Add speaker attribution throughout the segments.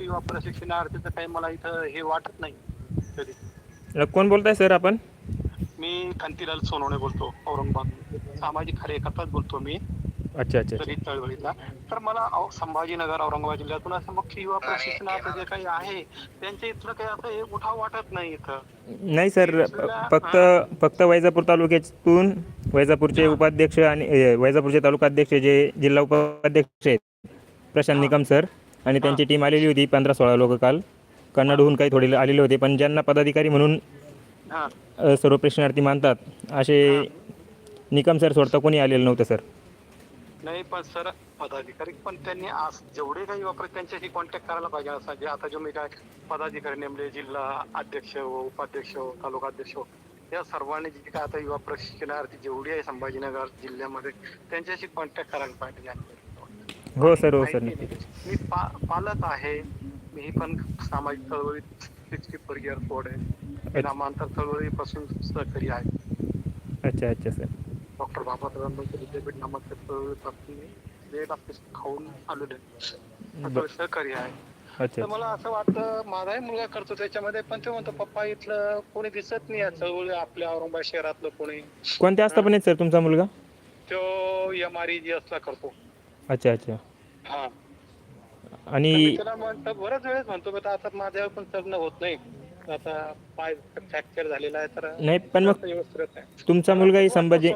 Speaker 1: युवा प्रशिक्षणार्थीचं काही मला इथं हे वाटत नाही कधी.
Speaker 2: अ, कोण बोलताय सर आपण?
Speaker 1: मी कांतीलाल सोनवणे बोलतो औरंगाबाद. सामाजिक कार्यकर्ताच बोलतो मी.
Speaker 2: अच्छा अच्छा
Speaker 1: दलित चळवळीतला तर मला औ- संभाजीनगर औरंगाबाद जिल्ह्यातून असं मुख्य युवा प्रशिक्षणाचं जे काही आहे त्यांच्या इथलं काही असं हे उठाव वाटत नाही इथं.
Speaker 2: नाही सर फक्त फक्त वैजापूर तालुक्यातून वैजापूरचे उपाध्यक्ष आणि अ, वैजापूरचे तालुकाध्यक्ष जे जिल्हा उपाध्यक्ष आहेत प्रशांत निकम सर. आणि त्यांची टीम आलेली होती पंधरा सोळा लोक काल. कन्नडहून काही थोडे आलेले होते पण ज्यांना पदाधिकारी म्हणून सर्व प्रशिक्षणार्थी मानतात असे निकम सर सोडता कोणी आलेलं नव्हतं सर.
Speaker 1: नाही पण सर पदाधिकारी पण त्यांनी आज जेवढे काही वापर त्यांच्याशी कॉन्टॅक्ट करायला पाहिजे. असं जे आता जो मी काय पदाधिकारी नेमले जिल्हा अध्यक्ष हो उपाध्यक्ष हो तालुका अध्यक्ष हो या सर्वांनी जे काय आता युवा प्रशिक्षणार्थी जेवढी आहे संभाजीनगर जिल्ह्यामध्ये त्यांच्याशी कॉन्टॅक्ट करायला पाहिजे.
Speaker 2: हो सर हो सर.
Speaker 1: मी पा पालक आहे. मी पण सामाजिक चळवळीत सिक्स्टी फोर इयर कोड आहे. नामांतर चळवळीपासून सहकारी आहे.
Speaker 2: अच्छा अच्छा सर.
Speaker 1: डॉक्टर बाबासाहेब आंबेडकर विद्यापीठ नामांतर चळवळीपासून ऑफिस खाऊन आलेलो सहकारी आहे.
Speaker 2: अच्छा
Speaker 1: तर मला असं वाटतं माझाही मुलगा करतो त्याच्यामध्ये पण तो म्हणतो पप्पा इथलं कोणी दिसत नाही या चळवळी आपल्या औरंगाबाद शहरातलं कोणी.
Speaker 2: कोणत्या आस्थापनेत सर तुमचा मुलगा?
Speaker 1: तो एम आर जी असला करतो.
Speaker 2: अच्छा अच्छा
Speaker 1: हा
Speaker 2: आणि
Speaker 1: तर मी त्याला म्हणतो बऱ्याच वेळेस म्हणतो बेटा आता माझ्यावर पण चढणं होत नाही आता पाय फ्रॅक्चर झालेला आहे तर
Speaker 2: नाही पण मग
Speaker 1: व्यवस्थित नाही.
Speaker 2: तुमचा मुलगाही संभाजी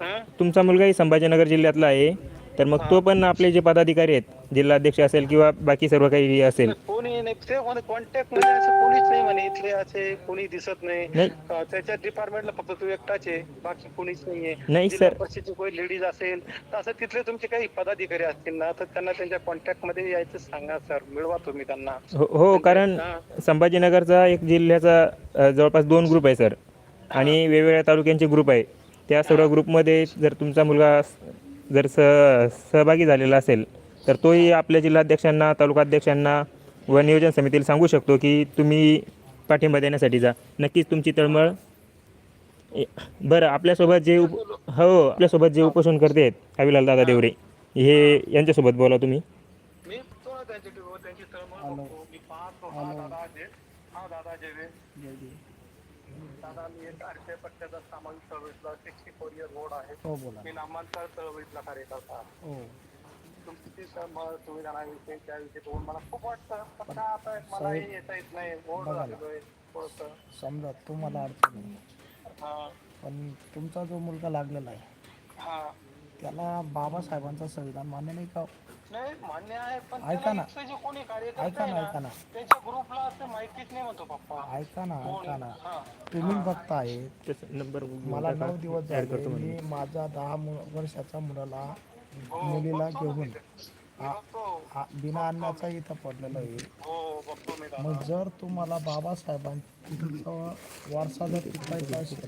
Speaker 1: हा?
Speaker 2: तुमचा मुलगाही संभाजीनगर जिल्ह्यातला आहे तर मग तो पण आपले जे पदाधिकारी आहेत जिल्हाध्यक्ष असेल किंवा बाकी सर्व काही असेल.
Speaker 1: कोणी नाही ते म्हणे कॉन्टॅक्ट असं कोणीच नाही म्हणे इथले असे कोणी दिसत नाही.
Speaker 2: नाही.
Speaker 1: अं, त्याच्या डिपार्टमेंटला फक्त तू एकटाच आहे बाकी कोणीच नाहीये.
Speaker 2: नाही
Speaker 1: जिल्हा
Speaker 2: सर.
Speaker 1: परिषदेची कोणी लेडीज असेल तर असं तिथले तुमचे काही पदाधिकारी असतील ना तर त्यांना त्यांच्या कॉन्टॅक्टमध्ये यायचं सांगा सर. मिळवा तुम्ही त्यांना.
Speaker 2: हो हो कारण
Speaker 1: हा.
Speaker 2: संभाजीनगरचा एक जिल्ह्याचा अ, जवळपास दोन ग्रुप आहे सर. आणि वेगवेगळ्या तालुक्यांचे ग्रुप आहे. त्या सर्व ग्रुपमध्ये जर तुमचा मुलगा जर स सहभागी झालेला असेल तर तोही आपल्या जिल्हाध्यक्षांना तालुकाध्यक्षांना व नियोजन समितीला सांगू शकतो की तुम्ही पाठिंबा देण्यासाठी जा. नक्कीच तुमची तळमळ बरं आपल्यासोबत जे उप हो आपल्यासोबत जे उपोषण करते आहेत अविलाल दादा देवरे हे यांच्यासोबत बोला तुम्ही.
Speaker 1: मी तो त्यांची त्यांची तळमळ बघतो मी पाहतो हा दादा जे दादा मी एक आरटीआय पट्ट्याचा सामाजिक चळवळीतला सिक्स्टी फोर इयर रोड आहे
Speaker 3: हो बोला.
Speaker 1: मी नामांतर चळवळीतला कार्यकर्ता.
Speaker 3: हो.
Speaker 1: तुमची सम- सुविधांविषयी त्याविषयी बोलून मला खूप वाटतं. पण आता मलाही येता येत नाही. झालेलोय थोडंसं.
Speaker 3: समजा तुम्हाला अडचण आहे.
Speaker 1: हा.
Speaker 3: पण तुमचा जो मुलगा लागलेला आहे
Speaker 1: हा.
Speaker 3: त्याला बाबासाहेबांचं संविधान मान्य नाही का
Speaker 1: नाही मान्य आहे पण
Speaker 3: ऐका
Speaker 1: त्याला
Speaker 3: ना.
Speaker 1: इथले जे कोणी कार्यकर्ते
Speaker 3: ऐका
Speaker 1: आहे
Speaker 3: ना ऐका ना.
Speaker 1: त्याच्या ग्रुपला असं माहितीच नाही म्हणतो पप्पा.
Speaker 3: ऐका ना
Speaker 1: कोण?
Speaker 3: ऐका ना.
Speaker 1: हा.
Speaker 3: तुम्ही बघताय.
Speaker 2: नंबर
Speaker 3: मला नऊ दिवस झाले. मी माझ्या दहा मु- वर्षाच्या मुलाला मुलीला घेऊन आ-
Speaker 1: बघतो.
Speaker 3: आ- बिना अन्नाचा इथं पडलेलं आहे.
Speaker 1: हो बघतो मी दादा.
Speaker 3: मग जर तुम्हाला बाबासाहेबांचा वारसा जर टिकवायचा असेल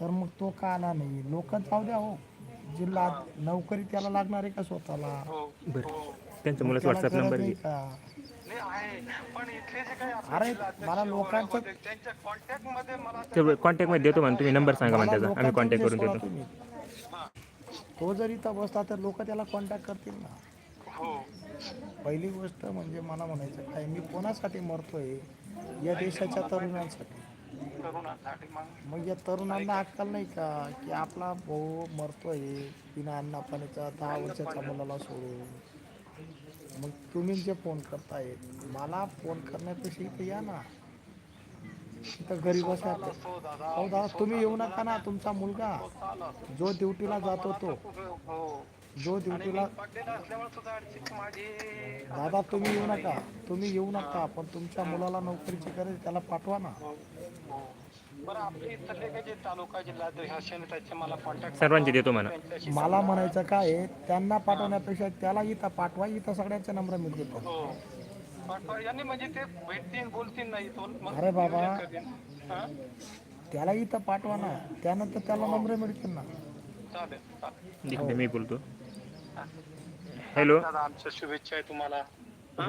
Speaker 3: तर मग तो का आला नाही? लोक जाऊ द्या हो. जिल्हा नोकरी त्याला लागणार आहे का स्वतःला?
Speaker 1: हो
Speaker 2: बरं.
Speaker 1: हो.
Speaker 2: त्यांचा मुलाचा
Speaker 3: त्याला
Speaker 2: व्हॉट्सअप
Speaker 3: गरज
Speaker 2: नंबर
Speaker 3: आहे
Speaker 2: घे.
Speaker 3: का?
Speaker 1: नाही आहे. पण इथले जे काही आपले
Speaker 3: अरे, मला लोकांचं-
Speaker 1: वगैरे होते, त्यांच्या कॉन्टॅक्टमध्ये मला
Speaker 2: ते कॉन्टॅक्टमध्ये देतो म्हणा तुम्ही नंबर सांगा
Speaker 3: मला
Speaker 2: त्याचा आम्ही
Speaker 3: लोकांचा
Speaker 2: कॉन्टॅक्ट करून देतो.
Speaker 3: तुम्ही. तो जर इथं बसला तर लोक त्याला कॉन्टॅक्ट करतील ना?
Speaker 1: हो.
Speaker 3: पहिली गोष्ट म्हणजे मला म्हणायचं काय मी कोणासाठी मरतोय? या देशाच्या तरुणांसाठी.
Speaker 1: तरुणांसाठी मग
Speaker 3: मग या तरुणांना अक्कल नाही का की आपला भाऊ मरतोय बिना अन्ना पाण्याचा दहा वर्षाच्या मुलाला सोडून. मग तुम्ही जे फोन करताय मला फोन करण्यापेक्षा इथं या ना. इथं घरी बसा. हो दादा तुम्ही येऊ नका ना तुमचा मुलगा. जो ड्युटीला जातो तो.
Speaker 1: हो.
Speaker 3: जो ड्युटीला दादा तुम्ही येऊ नका. तुम्ही येऊ नका पण तुमच्या मुलाला नोकरीची गरज त्याला पाठवा ना.
Speaker 1: हो, हो.
Speaker 2: सर्वांची देतो म्हणा.
Speaker 3: मला म्हणायचं काय आहे त्यांना पाठवण्यापेक्षा त्याला इथं पाठवा इथं सगळ्यांचे नंबर मिळतील पण.
Speaker 1: हो. म्हणजे ते भेटतील बोलतील नाही तो मग
Speaker 3: अरे बाबा.
Speaker 1: हा?
Speaker 3: त्याला इथं पाठवा ना. त्यानंतर त्याला नंबर मिळतील ना.
Speaker 2: मी बोलतो. हॅलो
Speaker 1: दादा आमच्या शुभेच्छा आहे तुम्हाला हा?